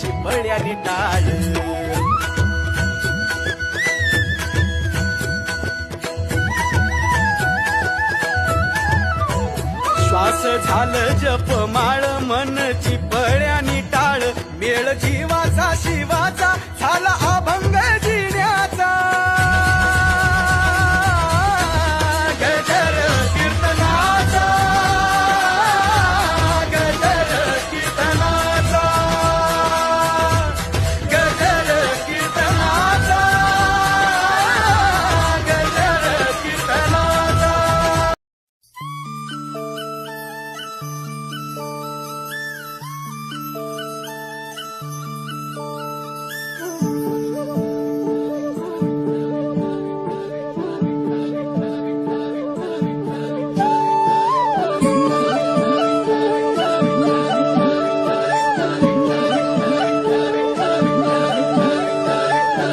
चिपळ्यानी टाळ. श्वास झालं जप माळ मन चिपळ्यानी टाळ. मेळ जीवाचा शिव